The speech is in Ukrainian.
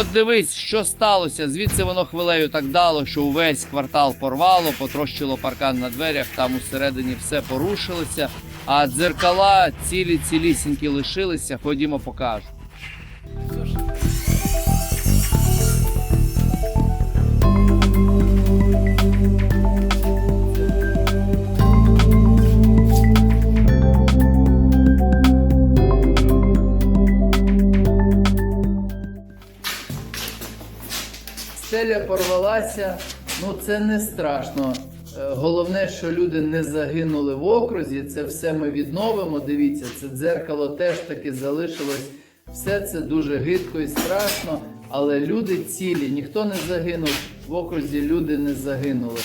От дивись, що сталося. Звідси воно хвилею так дало, що увесь квартал порвало, потрощило паркан на дверях, там усередині все порушилося. А дзеркала цілі цілісінькі лишилися. Ходімо, покажу. Стеля порвалася, ну це не страшно. Е, Головне, що люди не загинули в окрузі, це все ми відновимо. Дивіться, це дзеркало теж таки залишилось. Все це дуже гидко і страшно, але люди цілі, ніхто не загинув. В окрузі люди не загинули.